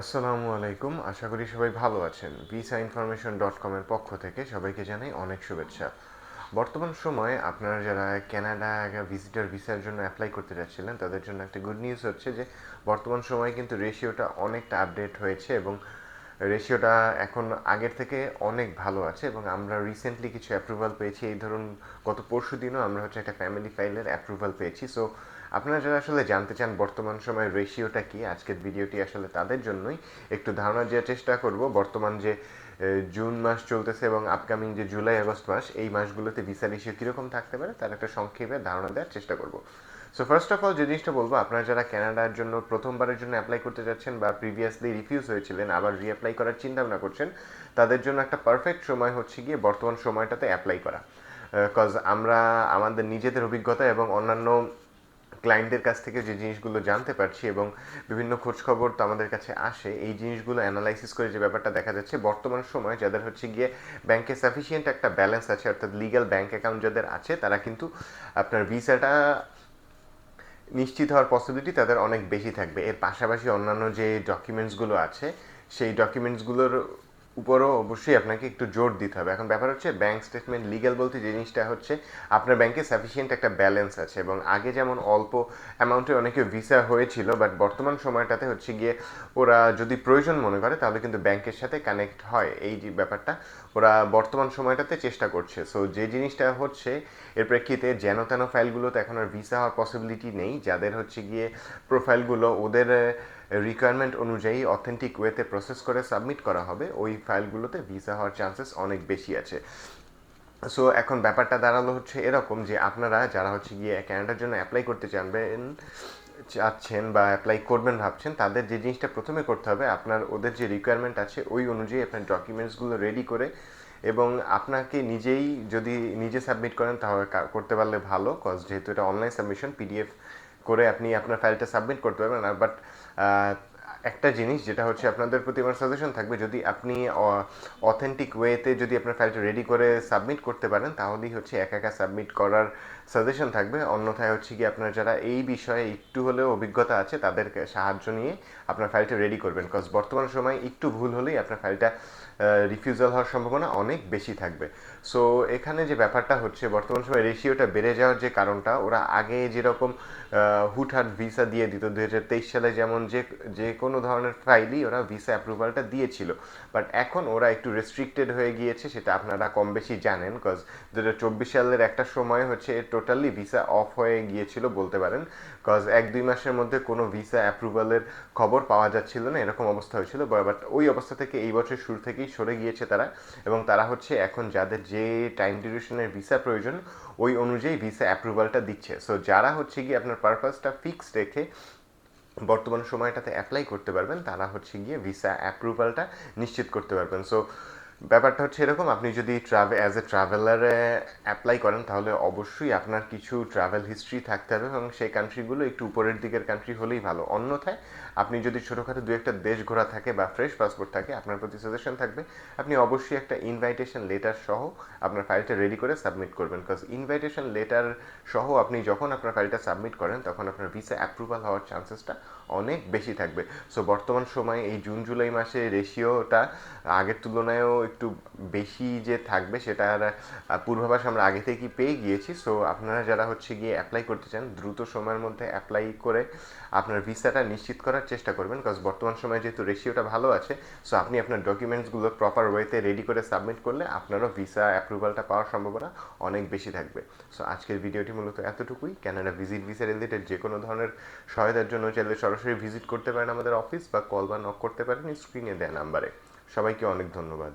আসসালামু আলাইকুম। আশা করি সবাই ভালো আছেন। ভিসা ইনফরমেশন ডট কমের পক্ষ থেকে সবাইকে জানাই অনেক শুভেচ্ছা। বর্তমান সময়ে আপনারা যারা কানাডা ভিজিটার ভিসার জন্য অ্যাপ্লাই করতে যাচ্ছিলেন, তাদের জন্য একটা গুড নিউজ হচ্ছে যে, বর্তমান সময়ে কিন্তু রেশিওটা অনেকটা আপডেট হয়েছে এবং রেশিওটা এখন আগের থেকে অনেক ভালো আছে এবং আমরা রিসেন্টলি কিছু অ্যাপ্রুভাল পেয়েছি। এই ধরুন, গত পরশু দিনও আমরা হচ্ছে একটা ফ্যামিলি ফাইলের অ্যাপ্রুভাল পেয়েছি। সো আপনারা যারা আসলে জানতে চান বর্তমান সময় রেশিওটা কি, আজকের ভিডিওটি আসলে তাদের জন্যই একটু ধারণা দেওয়ার চেষ্টা করব। বর্তমান যে জুন মাস চলতেছে এবং আপকামিং যে জুলাই আগস্ট মাস, এই মাসগুলোতে ভিসা রেশিও কীরকম থাকতে পারে, তার একটা সংক্ষেপে ধারণা দেওয়ার চেষ্টা করব। সো ফার্স্ট অফ অল যে জিনিসটা বলব, আপনারা যারা কানাডার জন্য প্রথমবারের জন্য অ্যাপ্লাই করতে যাচ্ছেন বা প্রিভিয়াসলি রিফিউজ হয়েছিলেন, আবার রিঅ্যাপ্লাই করার চিন্তা ভাবনা করছেন, তাদের জন্য একটা পারফেক্ট সময় হচ্ছে গিয়ে বর্তমান সময়টাতে অ্যাপ্লাই করা। কজ আমরা আমাদের নিজেদের অভিজ্ঞতা এবং অন্যান্য ক্লায়েন্টদের কাছ থেকে যে জিনিসগুলো জানতে পারছি এবং বিভিন্ন খোঁজখবর তো আমাদের কাছে আসে, এই জিনিসগুলো অ্যানালাইসিস করে যে ব্যাপারটা দেখা যাচ্ছে, বর্তমান সময় যাদের হচ্ছে গিয়ে ব্যাংকে সাফিসিয়েন্ট একটা ব্যালেন্স আছে, অর্থাৎ লিগ্যাল ব্যাংক অ্যাকাউন্ট যাদের আছে, তারা কিন্তু আপনার ভিসাটা নিশ্চিত হওয়ার পসিবিলিটি তাদের অনেক বেশি থাকবে। এর পাশাপাশি অন্যান্য যে ডকুমেন্টসগুলো আছে, সেই ডকুমেন্টসগুলোর উপরও অবশ্যই আপনাকে একটু জোর দিতে হবে। এখন ব্যাপার হচ্ছে ব্যাংক স্টেটমেন্ট লিগ্যাল বলতে যে জিনিসটা হচ্ছে, আপনার ব্যাংকে সাফিসিয়েন্ট একটা ব্যালেন্স আছে এবং আগে যেমন অল্প অ্যামাউন্টে অনেকে ভিসা হয়েছিল বাট বর্তমান সময়টাতে হচ্ছে গিয়ে ওরা যদি প্রয়োজন মনে করে, তাহলে কিন্তু ব্যাংকের সাথে কানেক্ট হয়। এই যে ব্যাপারটা, ওরা বর্তমান সময়টাতে চেষ্টা করছে। সো যে জিনিসটা হচ্ছে, এর প্রেক্ষিতে যেন তেন ফাইলগুলোতে এখন আর ভিসা হওয়ার পসিবিলিটি নেই। যাদের হচ্ছে গিয়ে প্রোফাইলগুলো ওদের রিকোয়ারমেন্ট অনুযায়ী অথেন্টিক ওয়েতে প্রসেস করে সাবমিট করা হবে। ওই ফাইলগুলোতে ভিসা হওয়ার চান্সেস অনেক বেশি আছে। সো এখন ব্যাপারটা দাঁড়াল হচ্ছে এরকম যে আপনারা যারা হচ্ছে গিয়ে ক্যানাডার জন্য অ্যাপ্লাই করতে চানবেন, চাচ্ছেন বা অ্যাপ্লাই করবেন ভাবছেন, তাদের যে জিনিসটা প্রথমে করতে হবে, আপনার ওদের যে রিকোয়ারমেন্ট আছে, ওই অনুযায়ী আপনার ডকুমেন্টসগুলো রেডি করে এবং আপনাকে নিজেই যদি নিজে সাবমিট করেন তাহলে করতে পারলে ভালো কজ যেহেতু এটা অনলাইন সাবমিশন পিডিএফ করে আপনি আপনার ফাইলটা সাবমিট করতে পারবেন বাট একটা জিনিস যেটা হচ্ছে আপনাদের প্রতি আমার সাজেশন থাকবে, যদি আপনি অথেন্টিক ওয়েতে যদি আপনার ফাইলটা রেডি করে সাবমিট করতে পারেন, তাহলেই হচ্ছে একা একা সাবমিট করার সাজেশন থাকবে। অন্যথায় হচ্ছে কি আপনার যারা এই বিষয়ে একটু হলেও অভিজ্ঞতা আছে, তাদেরকে সাহায্য নিয়ে আপনার ফাইলটা রেডি করবেন। কজ বর্তমান সময় একটু ভুল হলেই আপনার ফাইলটা রিফিউজাল হওয়ার সম্ভাবনা অনেক বেশি থাকবে। সো এখানে যে ব্যাপারটা হচ্ছে, বর্তমান সময় রেশিওটা বেড়ে যাওয়ার যে কারণটা, ওরা আগে যেরকম হুটহাট ভিসা দিয়ে দিত দু হাজার তেইশ সালে যেমন যে যে কোনো ধরনের ফাইলই ওরা ভিসা অ্যাপ্রুভালটা দিয়েছিল। বাট এখন ওরা একটু রেস্ট্রিক্টেড হয়ে গিয়েছে, সেটা আপনারা কম বেশি জানেন কজ দু চব্বিশ সালের একটা সময় হচ্ছে টোটালি ভিসা অফ হয়ে গিয়েছিল বলতে পারেন। কজ এক, দুই মাসের মধ্যে কোনো ভিসা অ্যাপ্রুভালের খবর পাওয়া যাচ্ছিল না, এরকম অবস্থা হয়েছিল। বাট ওই অবস্থা থেকে এই বছর শুরু থেকেই সরে গিয়েছে তারা। এবং তারা হচ্ছে এখন যাদের যে টাইম ডিউরেশনের ভিসা প্রয়োজন, ওই অনুযায়ী ভিসা অ্যাপ্রুভালটা দিচ্ছে। সো যারা হচ্ছে গিয়ে আপনার পারপাসটা ফিক্সড রেখে বর্তমান সময়টাতে অ্যাপ্লাই করতে পারবেন তারা হচ্ছে গিয়ে ভিসা অ্যাপ্রুভালটা নিশ্চিত করতে পারবেন। সো ব্যাপারটা হচ্ছে এরকম, আপনি যদি ট্রাভেল অ্যাজ এ ট্রাভেলারে অ্যাপ্লাই করেন, তাহলে অবশ্যই আপনার কিছু ট্রাভেল হিস্ট্রি থাকতে হবে এবং সেই কান্ট্রিগুলো একটু উপরের দিকের কান্ট্রি হলেই ভালো। অন্যথায়, আপনি যদি ছোটোখাটো দু একটা দেশ ঘোরা থাকে বা ফ্রেশ পাসপোর্ট থাকে, আপনার প্রতি সাজেশন থাকবে, আপনি অবশ্যই একটা ইনভাইটেশন লেটার সহ আপনার ফাইলটা রেডি করে সাবমিট করবেন। বিকজ ইনভাইটেশন লেটার সহ আপনি যখন আপনার ফাইলটা সাবমিট করেন, তখন আপনার ভিসা অ্যাপ্রুভাল হওয়ার চান্সেসটা অনেক বেশি থাকবে। সো বর্তমান সময়ে এই জুন জুলাই মাসে রেশিওটা আগের তুলনায়ও একটু বেশি যে থাকবে সেটা পূর্বাভাস আমরা আগে থেকেই পেয়ে গিয়েছি। সো আপনারা যারা হচ্ছে গিয়ে অ্যাপ্লাই করতে চান, দ্রুত সময়ের মধ্যে অ্যাপ্লাই করে আপনার ভিসাটা নিশ্চিত করার চেষ্টা করবেন। কারণ বর্তমান সময়ে যেহেতু রেশিওটা ভালো আছে সো আপনি আপনার ডকুমেন্টসগুলো প্রপার ওয়েতে রেডি করে সাবমিট করলে আপনারও ভিসা অ্যাপ্রুভালটা পাওয়ার সম্ভাবনা অনেক বেশি থাকবে। সো আজকের ভিডিওটি মূলত এতটুকুই। ক্যানাডা ভিজিট ভিসা রিলেটেড যে কোনো ধরনের সহায়তার জন্য চাইলে সরাসরি ভিজিট করতে পারেন আমাদের অফিস বা কল বা নক করতে পারেন স্ক্রিনে দেয় নাম্বারে সবাইকে অনেক ধন্যবাদ।